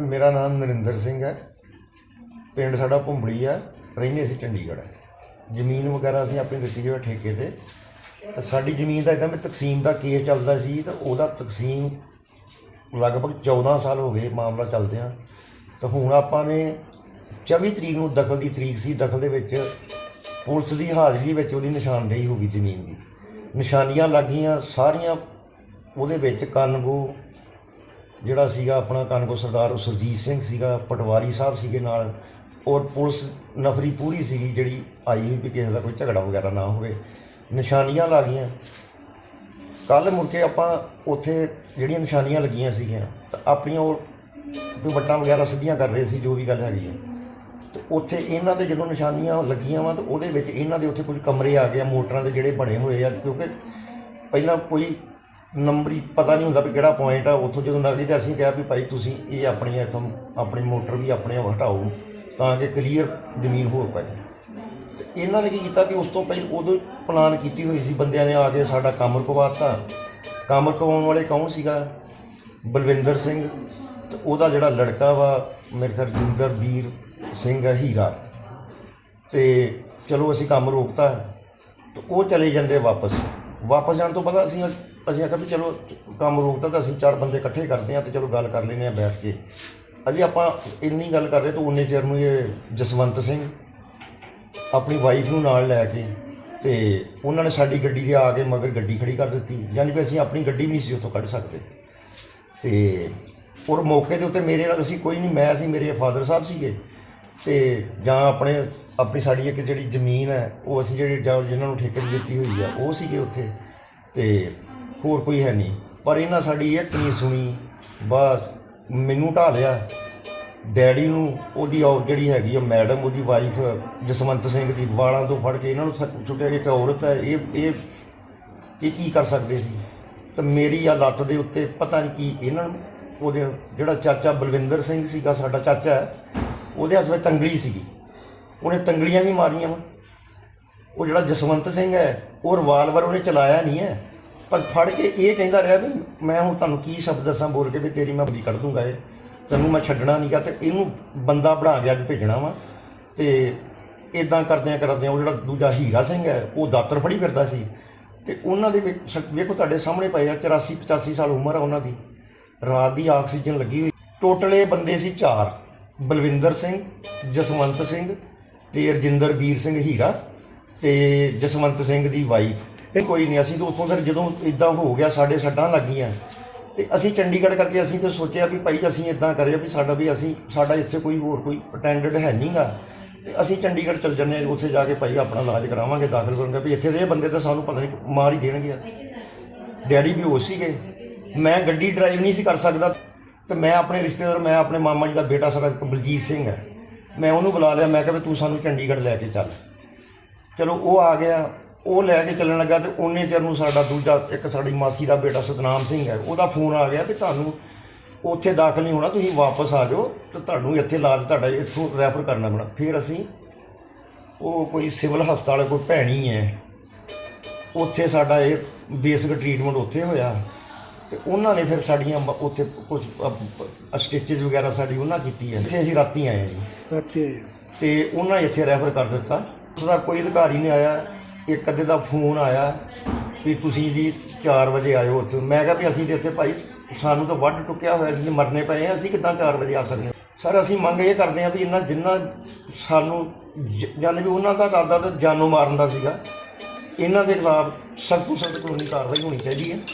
ਮੇਰਾ ਨਾਮ ਨਰਿੰਦਰ ਸਿੰਘ ਹੈ। ਪਿੰਡ ਸਾਡਾ ਭੁੰਬੜੀ ਹੈ ਰਹਿੰਦੇ ਅਸੀਂ ਚੰਡੀਗੜ੍ਹ। ਜ਼ਮੀਨ ਵਗੈਰਾ ਅਸੀਂ ਆਪਣੀ ਦਿੱਤੀ ਹੋਈ ਹੈ ਠੇਕੇ ਤੇ। ਤਾਂ ਸਾਡੀ ਜ਼ਮੀਨ ਦਾ ਇਦਾਂ ਵੀ ਤਕਸੀਮ ਦਾ ਕੇਸ ਚੱਲਦਾ ਸੀ, ਤਾਂ ਉਹਦਾ ਤਕਸੀਮ ਲਗਭਗ 14 ਸਾਲ ਹੋ ਗਏ ਮਾਮਲਾ ਚੱਲਦਿਆਂ। ਤਾਂ ਹੁਣ ਆਪਾਂ ਨੇ 24 ਤਰੀਕ ਨੂੰ ਦਖਲ ਦੀ ਤਰੀਕ ਸੀ। ਦਖਲ ਦੇ ਵਿੱਚ ਪੁਲਿਸ ਦੀ ਹਾਜ਼ਰੀ ਵਿੱਚ ਉਹਦੀ ਨਿਸ਼ਾਨਦੇਹੀ ਹੋ ਗਈ ਜ਼ਮੀਨ ਦੀ। ਨਿਸ਼ਾਨੀਆਂ ਲੱਗੀਆਂ ਸਾਰੀਆਂ ਉਹਦੇ ਵਿੱਚ ਕਾਨੂੰਗੋ ਜਿਹੜਾ ਸੀਗਾ ਆਪਣਾ ਕਾਨੂੰਗੋ ਸਰਦਾਰ ਉਹ ਸੁਰਜੀਤ ਸਿੰਘ ਸੀਗਾ, ਪਟਵਾਰੀ ਸਾਹਿਬ ਸੀਗੇ ਨਾਲ, ਔਰ ਪੁਲਿਸ ਨਫਰੀ ਪੂਰੀ ਸੀਗੀ ਜਿਹੜੀ ਆਈ ਹੋਈ ਵੀ ਕਿਸੇ ਦਾ ਕੋਈ ਝਗੜਾ ਵਗੈਰਾ ਨਾ ਹੋਵੇ। ਨਿਸ਼ਾਨੀਆਂ ਲੱਗੀਆਂ ਕੱਲ ਮੁੜ ਕੇ ਆਪਾਂ ਉੱਥੇ ਜਿਹੜੀਆਂ ਨਿਸ਼ਾਨੀਆਂ ਲੱਗੀਆਂ ਸੀਗੀਆਂ, ਤਾਂ ਆਪਣੀਆਂ ਉਹ ਵੀ ਵੱਟਾਂ ਵਗੈਰਾ ਸਿੱਧੀਆਂ ਕਰ ਰਹੇ ਸੀ, ਜੋ ਵੀ ਗੱਲ ਹੈਗੀ ਹੈ ਤੇ ਉੱਥੇ ਇਹਨਾਂ ਦੇ ਜਦੋਂ ਨਿਸ਼ਾਨੀਆਂ ਲੱਗੀਆਂ ਵਾ, ਤਾਂ ਉਹਦੇ ਵਿੱਚ ਇਹਨਾਂ ਦੇ ਉੱਥੇ ਕੁਝ ਕਮਰੇ ਆ ਗਏ ਆ, ਮੋਟਰਾਂ ਦੇ ਜਿਹੜੇ ਬਣੇ ਹੋਏ ਆ, ਕਿਉਂਕਿ ਪਹਿਲਾਂ ਕੋਈ ਨੰਬਰੀ ਪਤਾ ਨਹੀਂ ਹੁੰਦਾ ਵੀ ਕਿਹੜਾ ਪੁਆਇੰਟ ਆ। ਉੱਥੋਂ ਜਦੋਂ ਲੱਗਦੀ ਤੇ ਅਸੀਂ ਕਿਹਾ ਵੀ ਭਾਈ ਤੁਸੀਂ ਇਹ ਆਪਣੀ ਇੱਥੋਂ ਆਪਣੀ ਮੋਟਰ ਵੀ ਆਪਣੇ ਹਟਾਓ, ਤਾਂ ਕਿ ਕਲੀਅਰ ਜ਼ਮੀਨ ਹੋ ਪਾਏ ਤੇ ਇਹਨਾਂ ਨੇ ਕੀ ਕੀਤਾ ਕਿ ਉਸ ਤੋਂ ਪਹਿਲਾਂ ਉਦੋਂ ਪਲਾਨ ਕੀਤੀ ਹੋਈ ਸੀ, ਬੰਦਿਆਂ ਨੇ ਆ ਕੇ ਸਾਡਾ ਕੰਮ ਰੁਕਵਾਤਾ। ਕੰਮ ਰੁਕਵਾਉਣ ਵਾਲੇ ਕੌਣ ਸੀਗਾ? ਬਲਵਿੰਦਰ ਸਿੰਘ ਤੇ ਉਹਦਾ ਜਿਹੜਾ ਲੜਕਾ ਵਾ, ਮੇਰੇ ਖਿਆਲ ਜਿੰਦਰ ਵੀਰ ਸਿੰਘ ਹੀਰਾ। ਤੇ ਚਲੋ ਅਸੀਂ ਕੰਮ ਰੋਕਤਾ। ਤੇ ਉਹ ਚਲੇ ਜਾਂਦੇ ਵਾਪਸ। ਵਾਪਸ ਜਾਣ ਤੋਂ ਬਾਅਦ ਅਸੀਂ ਅਸੀਂ ਆਖਿਆ ਵੀ ਚਲੋ ਕੰਮ ਰੋਕਤਾ ਤਾਂ ਅਸੀਂ ਚਾਰ ਬੰਦੇ ਇਕੱਠੇ ਕਰਦੇ ਹਾਂ ਤੇ ਚਲੋ ਗੱਲ ਕਰ ਲੈਂਦੇ ਹਾਂ ਬੈਠ ਕੇ। ਅਜੇ ਆਪਾਂ ਇੰਨੀ ਗੱਲ ਕਰ ਰਹੇ ਤਾਂ ਉਨੇ ਚਿਰ ਨੂੰ ਇਹ ਜਸਵੰਤ ਸਿੰਘ ਆਪਣੀ ਵਾਈਫ ਨੂੰ ਨਾਲ ਲੈ ਕੇ ਤੇ ਉਹਨਾਂ ਨੇ ਸਾਡੀ ਗੱਡੀ ਦੇ ਆ ਕੇ ਮਗਰ ਗੱਡੀ ਖੜੀ ਕਰ ਦਿੱਤੀ। ਯਾਨੀ ਕਿ ਅਸੀਂ ਆਪਣੀ ਗੱਡੀ ਵੀ ਨਹੀਂ ਸੀ ਉੱਥੋਂ ਕੱਢ ਸਕਦੇ। ਤੇ ਔਰ ਮੌਕੇ ਦੇ ਉੱਤੇ ਮੇਰੇ ਨਾਲ ਅਸੀਂ ਕੋਈ ਨਹੀਂ, ਮੈਂ ਸੀ, ਮੇਰੇ ਫਾਦਰ ਸਾਹਿਬ ਸੀਗੇ। ਤੇ ਜਾਂ ਆਪਣੇ, ਆਪਣੀ ਸਾਡੀ ਇੱਕ ਜਿਹੜੀ ਜ਼ਮੀਨ ਹੈ, ਉਹ ਅਸੀਂ ਜਿਹੜੀ ਜਾਂ ਜਿਨ੍ਹਾਂ ਨੂੰ ਠੇਕੇ ਦਿੱਤੀ ਹੋਈ ਆ, ਉਹ ਸੀਗੇ ਉੱਥੇ। ਤੇ ਹੋਰ ਕੋਈ ਹੈ ਨਹੀਂ। ਪਰ ਇਹਨਾਂ ਸਾਡੀ ਇੱਕ ਨਹੀਂ ਸੁਣੀ ਬਸ ਮੈਨੂੰ ਢਾ ਲਿਆ। ਡੈਡੀ ਨੂੰ ਉਹਦੀ ਉਹ ਜਿਹੜੀ ਹੈਗੀ ਆ ਮੈਡਮ ਉਹਦੀ ਵਾਈਫ ਜਸਵੰਤ ਸਿੰਘ ਦੀ ਵਾਲਾਂ ਤੋਂ ਫੜ ਕੇ ਇਹਨਾਂ ਨੂੰ ਛੁੱਟਿਆ ਸੁੱਟਿਆ ਕਿ ਇੱਕ ਔਰਤ ਹੈ ਇਹ ਇਹ ਇਹ ਕੀ ਕਰ ਸਕਦੇ ਸੀ? ਤੇ ਮੇਰੀ ਆ ਲੱਤ ਦੇ ਉੱਤੇ ਪਤਾ ਨਹੀਂ ਕੀ ਇਹਨਾਂ ਨੂੰ ਉਹਦੇ ਜਿਹੜਾ ਚਾਚਾ ਬਲਵਿੰਦਰ ਸਿੰਘ ਸੀਗਾ ਸਾਡਾ ਚਾਚਾ ਹੈ, ਉਹਦੇ ਹੱਥ ਵਿੱਚ ਤੰਗੜੀ ਸੀਗੀ। ਉਹਨੇ ਤੰਗੜੀਆਂ ਵੀ ਮਾਰੀਆਂ ਵਾ। ਉਹ ਜਿਹੜਾ ਜਸਵੰਤ ਸਿੰਘ ਹੈ ਉਹ ਰਿਵਾਲਵਰ ਉਹਨੇ ਚਲਾਇਆ ਨਹੀਂ ਹੈ। ਪਰ ਫੜ ਕੇ ਇਹ ਕਹਿੰਦਾ ਰਿਹਾ ਵੀ ਮੈਂ ਹੁਣ ਤੁਹਾਨੂੰ ਕੀ ਸ਼ਬਦ ਦੱਸਾਂ ਬੋਲ ਕੇ ਵੀ ਤੇਰੀ ਮੈਂ ਬੰਦੀ ਕੱਢ ਦੂੰਗਾ ਇਹ। ਤੈਨੂੰ ਮੈਂ ਛੱਡਣਾ ਨਹੀਂਗਾ ਤੇ ਇਹਨੂੰ ਬੰਦਾ ਬਣਾ ਕੇ ਅੱਜ ਭੇਜਣਾ ਵਾ। ਤੇ ਇਦਾਂ ਕਰਦਿਆਂ ਕਰਦਿਆਂ ਉਹ ਜਿਹੜਾ ਦੂਜਾ ਹੀਰਾ ਸਿੰਘ ਹੈ, ਉਹ ਦਾਤਰ ਫੜੀ ਫਿਰਦਾ ਸੀ। ਤੇ ਉਹਨਾਂ ਦੇ ਵਿੱਚ ਵੇਖੋ ਤੁਹਾਡੇ ਸਾਹਮਣੇ ਪਏ ਆ 84 85 ਸਾਲ ਉਮਰ ਆ ਉਹਨਾਂ ਦੀ। ਰਾਤ ਦੀ ਆਕਸੀਜਨ ਲੱਗੀ ਹੋਈ। ਟੋਟਲ ਇਹ ਬੰਦੇ ਸੀ ਚਾਰ, ਬਲਵਿੰਦਰ ਸਿੰਘ, ਜਸਵੰਤ ਸਿੰਘ ਤੇ ਰਜਿੰਦਰ ਵੀਰ ਸਿੰਘ ਹੀਰਾ ਤੇ ਜਸਵੰਤ ਸਿੰਘ ਦੀ ਵਾਈਫ ਇਹ ਕੋਈ ਨਹੀਂ, ਅਸੀਂ ਤਾਂ ਉੱਥੋਂ ਫਿਰ ਜਦੋਂ ਇਦਾਂ ਹੋ ਗਿਆ, ਸਾਡੇ ਸੱਟਾਂ ਲੱਗੀਆਂ। ਤੇ ਅਸੀਂ ਚੰਡੀਗੜ੍ਹ ਕਰਕੇ ਅਸੀਂ ਤਾਂ ਸੋਚਿਆ ਵੀ ਭਾਈ ਅਸੀਂ ਇਦਾਂ ਕਰਿਆ ਵੀ ਸਾਡਾ ਵੀ ਅਸੀਂ, ਸਾਡਾ ਇੱਥੇ ਕੋਈ ਹੋਰ ਕੋਈ ਅਟੈਂਡੈਂਟ ਹੈ ਨਹੀਂਗਾ ਤੇ ਅਸੀਂ ਚੰਡੀਗੜ੍ਹ ਚੱਲ ਜੰਨੇ ਉੱਥੇ ਜਾ ਕੇ ਭਾਈ ਆਪਣਾ ਇਲਾਜ ਕਰਾਵਾਂਗੇ, ਦਾਖਲ ਕਰਾਂਗੇ ਵੀ ਇੱਥੇ ਦੇ ਇਹ ਬੰਦੇ ਤਾਂ ਸਾਨੂੰ ਪਤਾ ਨਹੀਂ ਮਾਰ ਹੀ ਦੇਣਗੇ। ਡੈਡੀ ਵੀ ਹੋਸ਼ ਸੀਗੇ। ਮੈਂ ਗੱਡੀ ਡਰਾਈਵ ਨਹੀਂ ਸੀ ਕਰ ਸਕਦਾ। ਤੇ ਮੈਂ ਆਪਣੇ ਰਿਸ਼ਤੇਦਾਰ, ਮੈਂ ਆਪਣੇ ਮਾਮਾ ਜੀ ਦਾ ਬੇਟਾ ਸਾਡਾ ਬਲਜੀਤ ਸਿੰਘ ਹੈ। ਮੈਂ ਉਹਨੂੰ ਬੁਲਾ ਲਿਆ, ਮੈਂ ਕਿਹਾ ਵੀ ਤੂੰ ਸਾਨੂੰ ਚੰਡੀਗੜ੍ਹ ਲੈ ਕੇ ਚੱਲ। ਚਲੋ, ਉਹ ਆ ਗਿਆ। ਉਹ ਲੈ ਕੇ ਚੱਲਣ ਲੱਗਾ ਤੇ ਉਹਨੇ ਚਿਰ ਨੂੰ ਸਾਡਾ ਦੂਜਾ ਇੱਕ ਸਾਡੀ ਮਾਸੀ ਦਾ ਬੇਟਾ ਸਤਨਾਮ ਸਿੰਘ ਹੈ। ਉਹਦਾ ਫੋਨ ਆ ਗਿਆ ਤੇ ਤੁਹਾਨੂੰ ਉੱਥੇ ਦਾਖਲ ਨਹੀਂ ਹੋਣਾ ਤੁਸੀਂ ਵਾਪਸ ਆ ਜਾਓ ਤੇ ਤੁਹਾਨੂੰ ਇੱਥੇ ਇਲਾਜ ਤੁਹਾਡਾ ਇੱਥੋਂ ਰੈਫਰ ਕਰਨਾ ਪੈਣਾ ਫਿਰ ਅਸੀਂ ਉਹ ਕੋਈ ਸਿਵਲ ਹਸਪਤਾਲ ਕੋਈ ਭੈਣੀ ਹੈ ਉੱਥੇ ਸਾਡਾ ਇਹ ਬੇਸਿਕ ਟ੍ਰੀਟਮੈਂਟ ਉੱਥੇ ਹੋਇਆ ਤੇ ਉਹਨਾਂ ਨੇ ਫਿਰ ਸਾਡੀਆਂ ਉੱਥੇ ਕੁਝ ਸਟਿਚਸ ਵਗੈਰਾ ਸਾਡੀ ਉਹਨਾਂ ਕੀਤੀ ਹੈ। ਇੱਥੇ ਅਸੀਂ ਰਾਤੀ ਆਏ ਜੀ। ਰਾਤੀ। ਤੇ ਉਹਨਾਂ ਇੱਥੇ ਰੈਫਰ ਕਰ ਦਿੱਤਾ। ਉਸਦਾ ਕੋਈ ਅਧਿਕਾਰੀ ਨਹੀਂ ਆਇਆ। ਇੱਕ ਅੱਧੇ ਦਾ ਫੋਨ ਆਇਆ ਵੀ ਤੁਸੀਂ ਜੀ 4 ਵਜੇ ਆਇਓ ਉੱਥੇ। ਮੈਂ ਕਿਹਾ ਵੀ ਅਸੀਂ ਤੇ ਇੱਥੇ ਭਾਈ ਸਾਨੂੰ ਤਾਂ ਵੱਢ ਟੁੱਕਿਆ ਹੋਇਆ ਸੀ ਮਰਨੇ ਪਏ ਆ ਅਸੀਂ ਕਿੱਦਾਂ 4 ਵਜੇ ਆ ਸਕਦੇ ਹਾਂ? ਸਰ, ਅਸੀਂ ਮੰਗ ਇਹ ਕਰਦੇ ਹਾਂ ਵੀ ਇਹਨਾਂ ਜਿੰਨਾ ਸਾਨੂੰ ਜ- ਜਾਣੀ ਵੀ ਉਹਨਾਂ ਦਾ ਇਰਾਦਾ ਤਾਂ ਜਾਨੋਂ ਮਾਰਨ ਦਾ ਸੀਗਾ। ਇਹਨਾਂ ਦੇ ਖਿਲਾਫ ਸਖਤ ਤੋਂ ਸਖਤ ਕਾਨੂੰਨੀ ਕਾਰਵਾਈ ਹੋਣੀ ਚਾਹੀਦੀ ਹੈ।